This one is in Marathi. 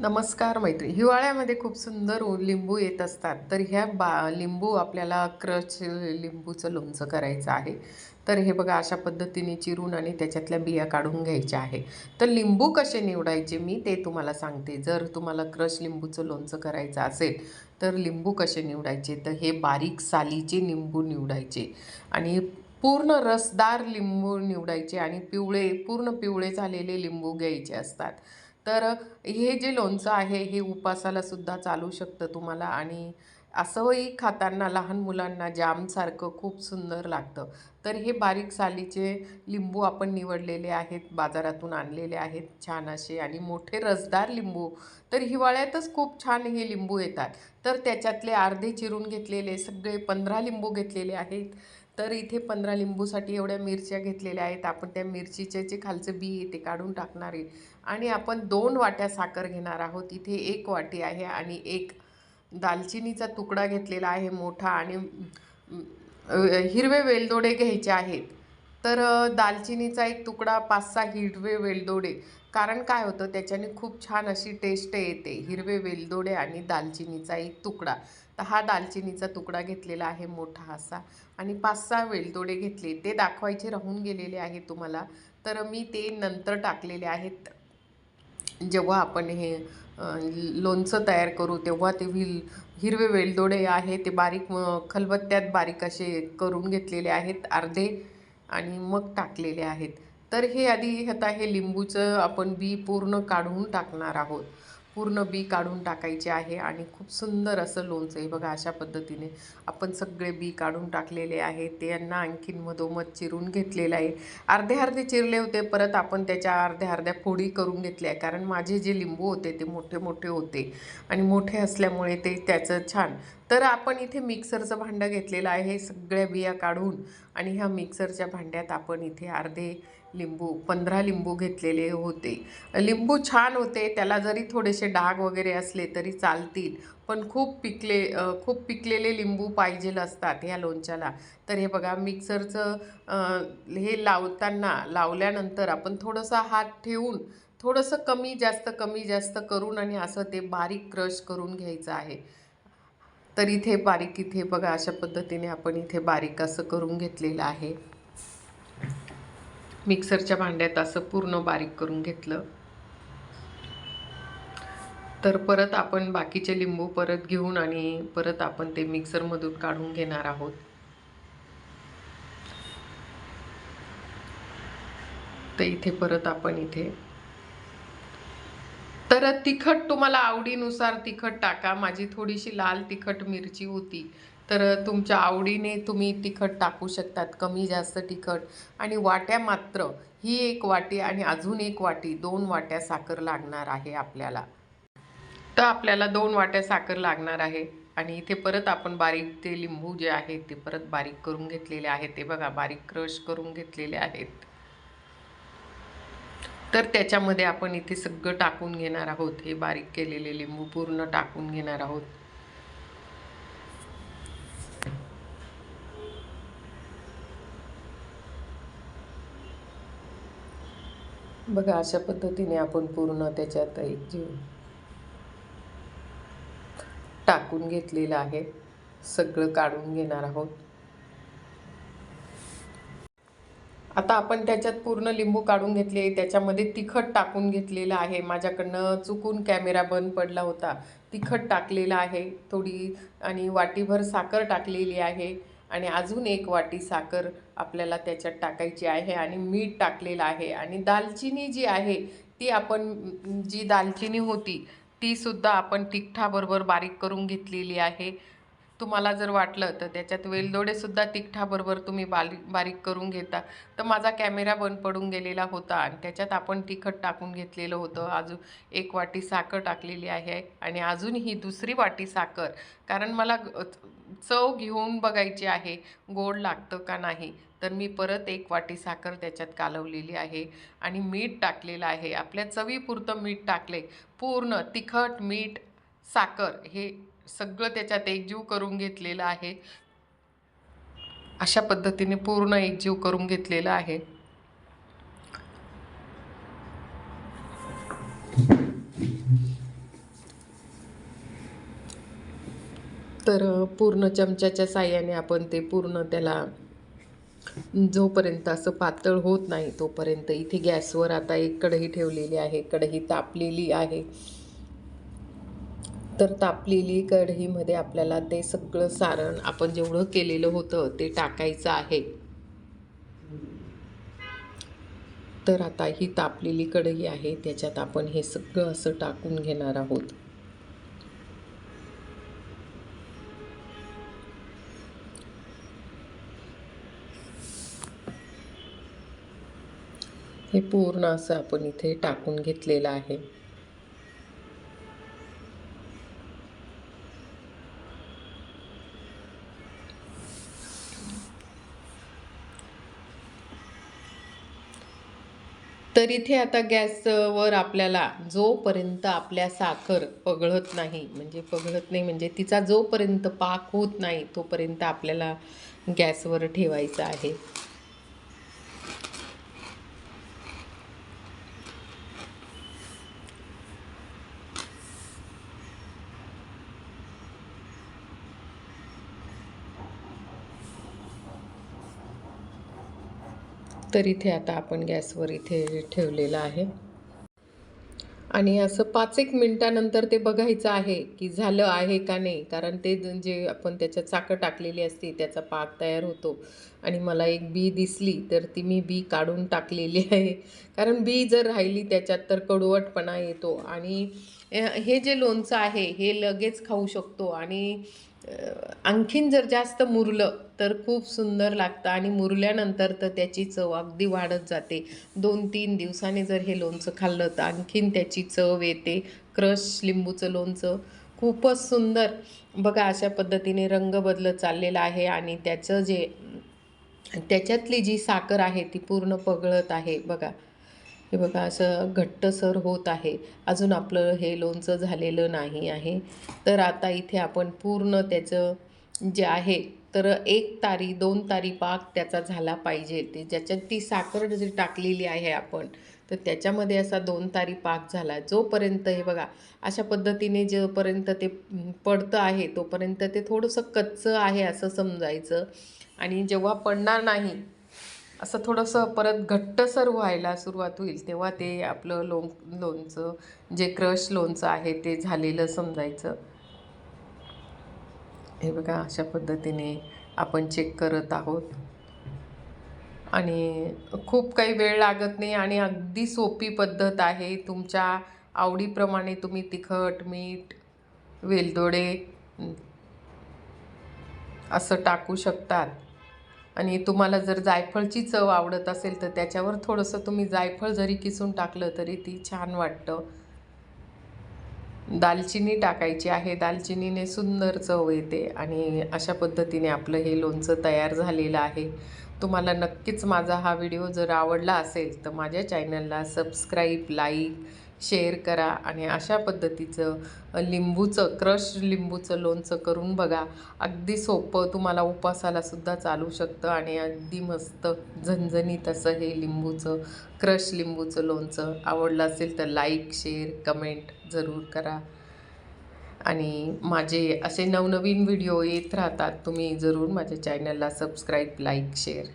नमस्कार मैत्री. हिवाळ्यामध्ये खूप सुंदर लिंबू येत असतात. तर ह्या बा लिंबू आपल्याला क्रच लिंबूचं लोणचं करायचं आहे. तर हे बघा अशा पद्धतीने चिरून आणि त्याच्यातल्या बिया काढून घ्यायच्या आहे. तर लिंबू कसे निवडायचे मी ते तुम्हाला सांगते. जर तुम्हाला क्रश लिंबूचं लोणचं करायचं असेल तर लिंबू कसे निवडायचे? तर हे बारीक सालीचे लिंबू निवडायचे. आणि पूर्ण रसदार लिंबू निवडायचे आणि पिवळे पूर्ण पिवळे झालेले लिंबू घ्यायचे असतात. तर हे जे लोणचं आहे हे उपासालासुद्धा चालू शकतं तुम्हाला आणि असंही खाताना लहान मुलांना जामसारखं खूप सुंदर लागतं. तर हे बारीक सालीचे लिंबू आपण निवडलेले आहेत बाजारातून आणलेले आहेत छान असे आणि मोठे रसदार लिंबू. तर हिवाळ्यातच खूप छान हे लिंबू येतात. तर त्याच्यातले अर्धे चिरून घेतलेले सगळे पंधरा लिंबू घेतलेले आहेत. तर इथे पंधरा लिंबूसाठी एवढ्या मिरच्या घेतलेल्या आहेत. आपण त्या मिरचीचे जे खालचं बी आहे ते काढून टाकणार आहे. आणि आपण दोन वाट्या साखर घेणार आहोत. इथे एक वाटी आहे आणि एक दालचिनीचा तुकडा घेतलेला आहे मोठा आणि हिरवे वेलदोडे घ्यायचे आहेत. तर दालचिनीचा एक तुकडा पाच सहा हिरवे वेलदोडे. कारण काय होतं त्याच्याने खूप छान अशी टेस्ट येते हिरवे वेलदोडे आणि दालचिनीचा एक तुकडा. तर हा दालचिनीचा तुकडा घेतलेला आहे मोठा असा आणि पाच सहा वेलदोडे घेतले. ते दाखवायचे राहून गेलेले आहे तुम्हाला. तर मी ते नंतर टाकलेले आहेत. जेव्हा आपण हे लोणचं तयार करू तेव्हा ते विल हिरवे वेलदोडे आहे ते बारीक खलबत्त्यात बारीक असे करून घेतलेले आहेत. अर्धे आणि मग टाकलेले आहेत. तर हे आधी आता हे लिंबूचं आपण बी पूर्ण काढून टाकणार आहोत. पूर्ण बी काढून टाकायचे आहे आणि खूप सुंदर असं लोणचं आहे. बघा अशा पद्धतीने आपण सगळे बी काढून टाकलेले आहे. ते यांना आणखीन मधोमध चिरून घेतलेलं आहे. अर्धे अर्धे चिरले होते परत आपण त्याच्या अर्ध्या अर्ध्या फोडी करून घेतल्या आहे कारण माझे जे लिंबू होते ते मोठे मोठे होते आणि मोठे असल्यामुळे ते त्याचं छान. तर आपण इथे मिक्सरचं भांडं घेतलेलं आहे. सगळ्या बिया काढून आणि ह्या मिक्सरच्या भांड्यात आपण इथे अर्धे लिंबू पंधरा लिंबू घेतलेले होते. लिंबू छान होते त्याला जरी थोडेसे डाग वगैरे असले तरी चालतील पण खूप पिकले खूप पिकलेले लिंबू पाहिजेल असतात ह्या लोणच्याला. तर हे बघा मिक्सरचं हे लावताना लावल्यानंतर आपण थोडंसं हात ठेवून थोडंसं कमी जास्त कमी जास्त करून आणि असं ते बारीक क्रश करून घ्यायचं आहे. तर इथे बारीक इथे बघा अशा पद्धतीने आपण इथे बारीक असं करून घेतलेलं आहे. मिक्सरच्या भांड्यात असं पूर्ण बारीक करून घेतलं. तर परत आपण बाकीचे लिंबू परत घेऊन आणि परत आपण ते मिक्सरमधून काढून घेणार आहोत. तर इथे परत आपण इथे. तर तिखट तुम्हाला आवडीनुसार तिखट टाका. माझी थोडीशी लाल तिखट मिरची होती. तर तुमच्या आवडीने तुम्ही तिखट टाकू शकतात कमी जास्त तिखट. आणि वाट्या मात्र ही एक वाटी आणि अजून एक वाटी दोन वाट्या साखर लागणार आहे आपल्याला. तर आपल्याला दोन वाट्या साखर लागणार आहे. आणि इथे परत आपण बारीक ते लिंबू जे आहे ते परत बारीक करून घेतलेले आहेत. ते बघा बारीक क्रश करून घेतलेले आहेत. तर त्याच्यामध्ये आपण इथे सगळं टाकून घेणार आहोत. हे बारीक केलेले लिंबू पूर्ण टाकून घेणार आहोत. बघा अशा पद्धतीने आपण पूर्ण त्याच्यात एक जीव टाकून घेतलेलं आहे सगळं काढून घेणार आहोत. आता आपण त्याच्यात पूर्ण लिंबू काढून घेतले त्याच्यामध्ये तिखट टाकून घेतलेलं आहे. माझ्याकडनं चुकून कॅमेरा बंद पडला होता. तिखट टाकलेलं आहे थोडी आणि वाटीभर साखर टाकलेली आहे. आणि अजून एक वाटी साखर आपल्याला त्याच्यात टाकायची आहे आणि मीठ टाकलेलं आहे. आणि दालचिनी जी आहे ती आपण जी दालचिनी होती तीसुद्धा आपण तिखठाबरोबर बारीक करून घेतलेली आहे. तुम्हाला जर वाटलं तर त्याच्यात वेलदोडेसुद्धा तिखठाबरोबर तुम्ही बारीक बारीक करून घेता. तर माझा कॅमेरा बंद पडून गेलेला होता आणि त्याच्यात आपण तिखट टाकून घेतलेलं होतं. अजून एक वाटी साखर टाकलेली आहे आणि अजून ही दुसरी वाटी साखर. कारण मला चव घेऊन बघायची आहे गोड लागतं का नाही? तर मी परत एक वाटी साखर त्याच्यात कालवलेली आहे आणि मीठ टाकलेलं आहे. आपल्या चवीपुरतं मीठ टाकले पूर्ण तिखट मीठ साखर हे सगळं त्याच्यात एकजीव करून घेतलेलं आहे. अशा पद्धतीने पूर्ण एकजीव करून घेतलेलं आहे. तर पूर्ण चमच्याच्या साह्याने आपण ते पूर्ण त्याला जोपर्यंत असं पातळ होत नाही तोपर्यंत इथे गॅसवर आता एक कढई ठेवलेली आहे. कढई तापलेली आहे. तर तापलेली कढईमध्ये आपल्याला ते सगळं सारण आपण जेवढं केलेलं होतं ते टाकायचं आहे. तर आता ही तापलेली कढई आहे. त्याच्यात आपण हे सगळं असं टाकून घेणार आहोत. हे पूर्ण असं आपण इथे टाकून घेतलेलं आहे. तर इथे आता गॅसवर आपल्याला जोपर्यंत आपल्या साखर पगळत नाही म्हणजे पगळत नाही म्हणजे तिचा जोपर्यंत पाक होत नाही तोपर्यंत आपल्याला गॅसवर ठेवायचं आहे. तर इथे आता आपण गॅसवर इथे ठेवलेलं आहे. आणि असं पाच एक मिनटानंतर ते बघायचं आहे की झालं आहे का नाही. कारण ते जे आपण त्याच्यात चाकं टाकलेली असते त्याचा पाक तयार होतो. आणि मला एक बी दिसली तर ती मी बी काढून टाकलेली आहे. कारण बी जर राहिली त्याच्यात तर कडवटपणा येतो. आणि हे जे लोणचं आहे हे लगेच खाऊ शकतो. आणि आणखीन जर जास्त मुरलं तर खूप सुंदर लागतं आणि मुरल्यानंतर तर त्याची चव अगदी वाढत जाते. दोन तीन दिवसांनी जर हे लोणचं खाल्लं तर आणखीन त्याची चव येते. क्रश लिंबूचं लोणचं खूपच सुंदर. बघा अशा पद्धतीने रंग बदलत चाललेला आहे आणि त्याचं जे त्याच्यातली जी साखर आहे ती पूर्ण पगळत आहे. बघा हे बघा असं घट्टसर होत आहे. अजून आपलं हे लोणचं झालेलं नाही आहे. तर आता इथे आपण पूर्ण त्याचं जे आहे तर एक तारी दोन तारी पाक त्याचा झाला पाहिजे. ते ज्याच्यात ती साखर जी टाकलेली आहे आपण तर त्याच्यामध्ये असा दोन तारी पाक झाला. जोपर्यंत हे बघा अशा पद्धतीने जोपर्यंत ते पडतं आहे तोपर्यंत ते थोडंसं कच्चं आहे असं समजायचं. आणि जेव्हा पडणार नाही असं थोडंसं परत घट्टसर व्हायला सुरुवात होईल तेव्हा ते आपलं लोण लोणचं जे क्रश लोणचं आहे ते झालेलं समजायचं. हे बघा अशा पद्धतीने आपण चेक करत आहोत. आणि खूप काही वेळ लागत नाही आणि अगदी सोपी पद्धत आहे. तुमच्या आवडीप्रमाणे तुम्ही तिखट मीठ वेलदोडे असं टाकू शकतात. आणि तुम्हाला जर जायफळची चव आवडत असेल तर त्याच्यावर थोडंसं तुम्ही जायफळ जरी किसून टाकलं तरी ती छान वाटतं. दालचिनी टाकायची आहे. दालचिनीने सुंदर चव येते आणि अशा पद्धतीने आपलं हे लोणचं तयार झालेलं आहे. तुम्हाला नक्कीच माझा हा व्हिडिओ जर आवडला असेल तर माझ्या चॅनलला सबस्क्राईब लाईक शेअर करा आणि अशा पद्धतीचं लिंबूचं क्रश लिंबूचं लोणचं करून बघा. अगदी सोपं तुम्हाला उपासालासुद्धा चालू शकतं आणि अगदी मस्त झणझणीत असं हे लिंबूचं क्रश लिंबूचं लोणचं आवडलं असेल तर लाईक शेअर कमेंट जरूर करा. आणि माझे असे नवनवीन व्हिडिओ येत राहतात तुम्ही जरूर माझ्या चॅनलला सबस्क्राईब लाईक शेअर